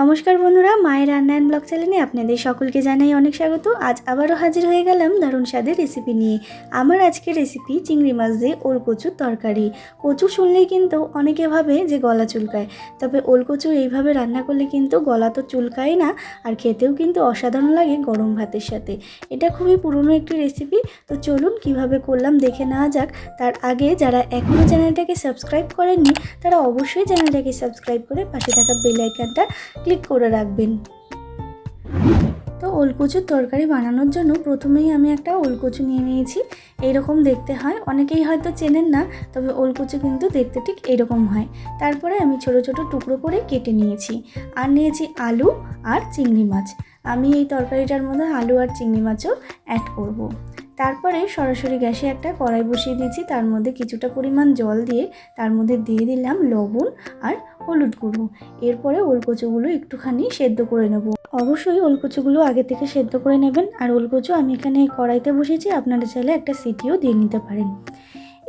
নমস্কার বন্ধুরা, মায়ের রান্নায়ন ব্লগ চ্যানেলে আপনাদের সকলকে জানাই অনেক স্বাগত। আজ আবারও হাজির হয়ে গেলাম দারুণ স্বাদের রেসিপি নিয়ে। আমার আজকের রেসিপি চিংড়ি মাছ দিয়ে ওল কচুর তরকারি। কচু শুনলেই কিন্তু অনেকে ভাবে যে গলা চুলকায়। তবে ওল কচু এইভাবে রান্না করলে কিন্তু গলা তো চুলকায় না, আর খেতেও কিন্তু অসাধারণ লাগে গরম ভাতের সাথে। এটা খুবই পুরনো একটি রেসিপি তো চলুন কীভাবে করলাম দেখে নেওয়া যাক। তার আগে যারা এখনও চ্যানেলটাকে সাবস্ক্রাইব করেননি, তারা অবশ্যই চ্যানেলটাকে সাবস্ক্রাইব করে পাশে থাকা বেল ক্লিক করে রাখবেন। তো ওলকচুর তরকারি বানানোর জন্য প্রথমেই আমি একটা ওলকচু নিয়ে নিয়েছি। এইরকম দেখতে হয়। অনেকেই হয়তো চেনেন না, তবে ওলকচু কিন্তু দেখতে ঠিক এরকম হয়। তারপরে আমি ছোট ছোট টুকরো করে কেটে নিয়েছি। আর নিয়েছি আলু আর চিংড়ি মাছ। আমি এই তরকারিটার মধ্যে আলু আর চিংড়ি মাছও অ্যাড করব। তারপরে সরাসরি গ্যাসে একটা কড়াই বসিয়ে দিয়েছি। তার মধ্যে কিছুটা পরিমাণ জল দিয়ে তার মধ্যে দিয়ে দিলাম লবণ আর হলুদ গুঁড়ো। এরপরে ওলকচুগুলো একটুখানি সেদ্ধ করে নেব। অবশ্যই ওলকচুগুলো আগে থেকে সেদ্ধ করে নেবেন। আর ওলকচু আমি এখানে কড়াইতে বসেছি আপনারা চাইলে একটা সিটিও দিয়ে নিতে পারেন।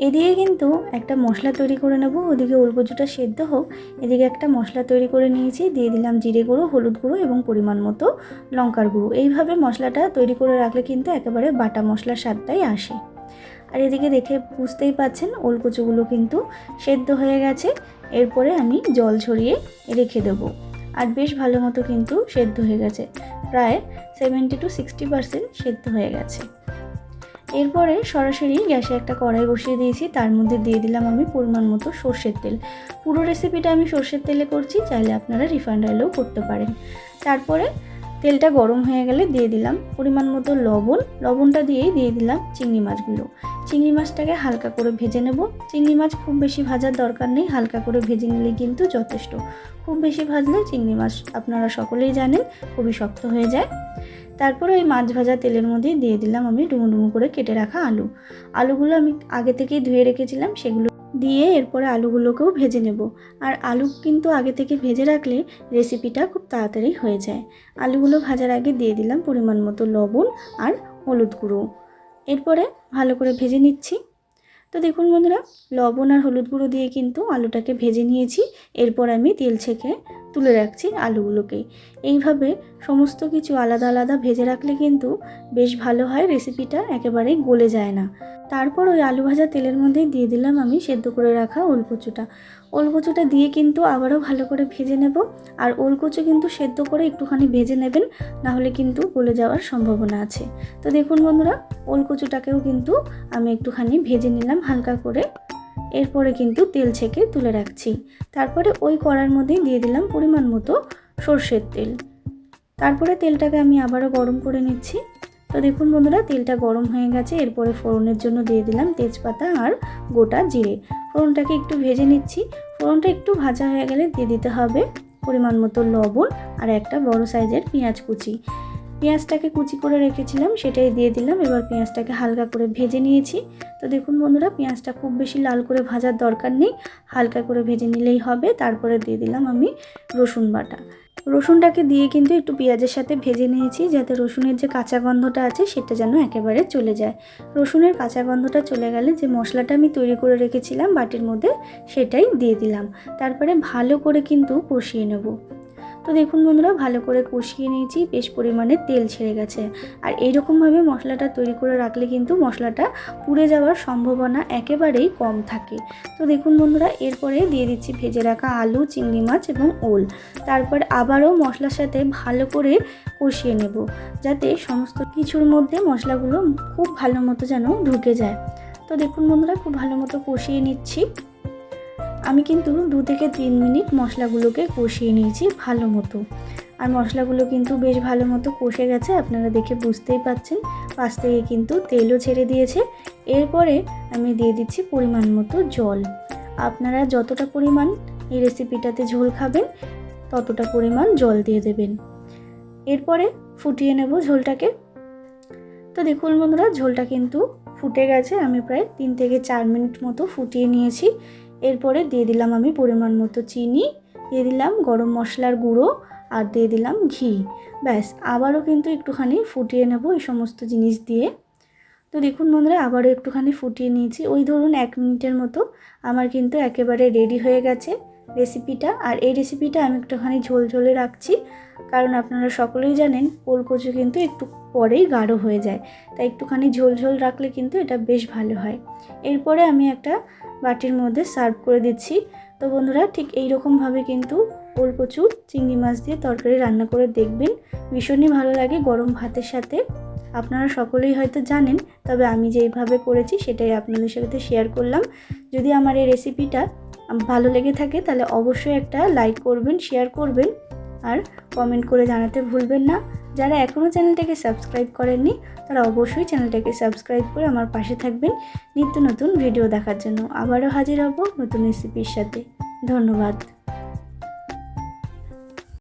এদিকে কিন্তু একটা মশলা তৈরি করে নেব। ওদিকে ওলকচুটা সেদ্ধ হোক, এদিকে একটা মশলা তৈরি করে নিয়েছি। দিয়ে দিলাম জিরে গুঁড়ো, হলুদ গুঁড়ো এবং পরিমাণ মতো লঙ্কার গুঁড়ো। এইভাবে মশলাটা তৈরি করে রাখলে কিন্তু একেবারে বাটা মশলার স্বাদটাই আসে। আর এদিকে দেখে বুঝতেই পাচ্ছেন, ওলকচুগুলো কিন্তু সেদ্ধ হয়ে গেছে। এরপরে আমি জল ছড়িয়ে রেখে দেবো। আর বেশ ভালো মতো কিন্তু সেদ্ধ হয়ে গেছে। প্রায় সেভেন্টি টু সিক্সটি পারসেন্ট সেদ্ধ হয়ে গেছে। এরপরে সরাসরি গ্যাসে একটা কড়াই বসিয়ে দিয়েছি। তার মধ্যে দিয়ে দিলাম আমি পরিমাণ মতো সর্ষের তেল। পুরো রেসিপিটা আমি সর্ষের তেলে করছি, চাইলে আপনারা রিফাইন্ড অয়েলেও করতে পারেন। তারপরে তেলটা গরম হয়ে গেলে দিয়ে দিলাম পরিমাণ মতো লবণ। লবণটা দিয়েই দিয়ে দিলাম চিংড়ি মাছগুলো। চিংড়ি মাছটাকে হালকা করে ভেজে নেব। চিংড়ি মাছ খুব বেশি ভাজার দরকার নেই, হালকা করে ভেজে নিলে কিন্তু যথেষ্ট। খুব বেশি ভাজলে চিংড়ি মাছ আপনারা সকলেই জানেন, খুবই শক্ত হয়ে যায়। তারপরে ওই মাছ ভাজা তেলের মধ্যে দিয়ে দিলাম আমি ডুমো ডুমো করে কেটে রাখা আলু। আলুগুলো আমি আগে থেকেই ধুয়ে রেখেছিলাম, সেগুলো দিয়ে এরপরে আলুগুলোকেও ভেজে নেব। আর আলু কিন্তু আগে থেকে ভেজে রাখলে রেসিপিটা খুব তাড়াতাড়ি হয়ে যায়। আলুগুলো ভাজার আগে দিয়ে দিলাম পরিমাণ মতো লবণ আর হলুদ গুঁড়ো। এরপরে ভালো করে ভেজে নিচ্ছি। তো দেখুন বন্ধুরা, লবণ আর হলুদ গুঁড়ো দিয়ে কিন্তু আলুটাকে ভেজে নিয়েছি। এরপর আমি তেল ছেঁকে তুলে রাখছি আলুগুলোকে। এইভাবে সমস্ত কিছু আলাদা আলাদা ভেজে রাখলে কিন্তু বেশ ভালো হয় রেসিপিটা একেবারেই গলে যায় না। তারপর ওই আলু ভাজা তেলের মধ্যেই দিয়ে দিলাম আমি সেদ্ধ করে রাখা ওলকচুটা। ওলকচুটা দিয়ে কিন্তু আবারও ভালো করে ভেজে নেব। আর ওলকচু কিন্তু সেদ্ধ করে একটুখানি ভেজে নেবেন, নাহলে কিন্তু গলে যাওয়ার সম্ভাবনা আছে। তো দেখুন বন্ধুরা, ওলকচুটাকেও কিন্তু আমি একটুখানি ভেজে নিলাম হালকা করে। এরপরে কিন্তু তেল ছেঁকে তুলে রাখছি। তারপরে ওই কড়ার মধ্যেই দিয়ে দিলাম পরিমাণ মতো সর্ষের তেল। তারপরে তেলটাকে আমি আবারও গরম করে নিচ্ছি। তো দেখুন বন্ধুরা, তেলটা গরম হয়ে গেছে। এরপরে ফোড়নের জন্য দিয়ে দিলাম তেজপাতা আর গোটা জিরে। ফোড়নটাকে একটু ভেজে নিচ্ছি। ফোড়নটা একটু ভাজা হয়ে গেলে দিয়ে দিতে হবে পরিমাণ মতো লবণ আর একটা বড় সাইজের পেঁয়াজ কুচি। পেঁয়াজটাকে কুচি করে রেখেছিলাম, সেটাই দিয়ে দিলাম। এবার পেঁয়াজটাকে হালকা করে ভেজে নিয়েছি। তো দেখুন বন্ধুরা, পেঁয়াজটা খুব বেশি লাল করে ভাজার দরকার নেই। হালকা করে ভেজে নিলেই হবে। তারপরে দিয়ে দিলাম আমি রসুন বাটা। রসুনটাকে দিয়ে কিন্তু একটু পেঁয়াজের সাথে ভেজে নিয়েছি, যাতে রসুনের যে কাঁচা গন্ধটা আছে, সেটা যেন একেবারে চলে যায়। রসুনের কাঁচা গন্ধটা চলে গেলে যে মশলাটা আমি তৈরি করে রেখেছিলাম বাটির মধ্যে, সেটাই দিয়ে দিলাম। তারপরে ভালো করে কিন্তু কষিয়ে নেব। তো দেখুন বন্ধুরা, ভালো করে কষিয়ে নিয়েছি, বেশ পরিমাণে তেল ছেড়ে গেছে। আর এইরকমভাবে মশলাটা তৈরি করে রাখলে কিন্তু মশলাটা পুড়ে যাওয়ার সম্ভাবনা একেবারেই কম থাকে। তো দেখুন বন্ধুরা, এরপরে দিয়ে দিচ্ছি ভেজে রাখা আলু, চিংড়ি মাছ এবং ওল। তারপর আবারও মশলার সাথে ভালো করে কষিয়ে নেব, যাতে সমস্ত কিছুর মধ্যে মশলাগুলো খুব ভালো মতো যেন ঢুকে যায়। তো দেখুন বন্ধুরা, খুব ভালো মতো কষিয়ে নিচ্ছি। আমি কিন্তু দু থেকে তিন মিনিট মশলাগুলোকে কষিয়ে নিয়েছি ভালো মতো। আর মশলাগুলো কিন্তু বেশ ভালো মতো কষে গেছে, আপনারা দেখে বুঝতেই পাচ্ছেন। পাশ থেকে কিন্তু তেলও ছেড়ে দিয়েছে। এরপরে আমি দিয়ে দিচ্ছি পরিমাণ মতো জল। আপনারা যতটা পরিমাণ এই রেসিপিটাতে ঝোল খাবেন, ততটা পরিমাণ জল দিয়ে দেবেন। এরপরে ফুটিয়ে নেব ঝোলটাকে। তো দেখুন বন্ধুরা, ঝোলটা কিন্তু ফুটে গেছে। আমি প্রায় তিন থেকে চার মিনিট মতো ফুটিয়ে নিয়েছি। এরপরে দিয়ে দিলাম আমি পরিমাণ মতো চিনি, দিয়ে দিলাম গরম মশলার গুঁড়ো আর দিয়ে দিলাম ঘি। ব্যাস, আবারও কিন্তু একটুখানি ফুটিয়ে নেব এই সমস্ত জিনিস দিয়ে। তো দেখুন বন্ধুরা, আবারও একটুখানি ফুটিয়ে নিয়েছি। ওই ধরুন এক মিনিটের মতো আমার কিন্তু একেবারে রেডি হয়ে গেছে। রেসিপিটা আর এই রেসিপিটা আমি একটুখানি ঝোল ঝোলে রাখছি, কারণ আপনারা সকলেই জানেন ওলকচু কিন্তু একটু পরেই গাঢ় হয়ে যায়। তাই একটুখানি ঝোল ঝোল রাখলে কিন্তু এটা বেশ ভালো হয়। এরপরে আমি একটা বাটির মধ্যে সার্ভ করে দিচ্ছি। তো বন্ধুরা, ঠিক এই রকমভাবে কিন্তু ওলকচু চিংড়ি মাছ দিয়ে তরকারি রান্না করে দেখবেন। ভীষণই ভালো লাগে গরম ভাতের সাথে। আপনারা সকলেই হয়তো জানেন, তবে আমি যেইভাবে করেছি সেটাই আপনাদের সাথে শেয়ার করলাম। যদি আমার এই রেসিপিটা ভালো লেগে থাকে, তাহলে অবশ্যই একটা লাইক করবেন শেয়ার করবেন আর কমেন্ট করে জানাতে ভুলবেন না। যারা এখনও চ্যানেলটাকে সাবস্ক্রাইব করেননি, তারা অবশ্যই চ্যানেলটাকে সাবস্ক্রাইব করে আমার পাশে থাকবেন নিত্য নতুন ভিডিও দেখার জন্য। আবারও হাজির হব নতুন রেসিপির সাথে। ধন্যবাদ।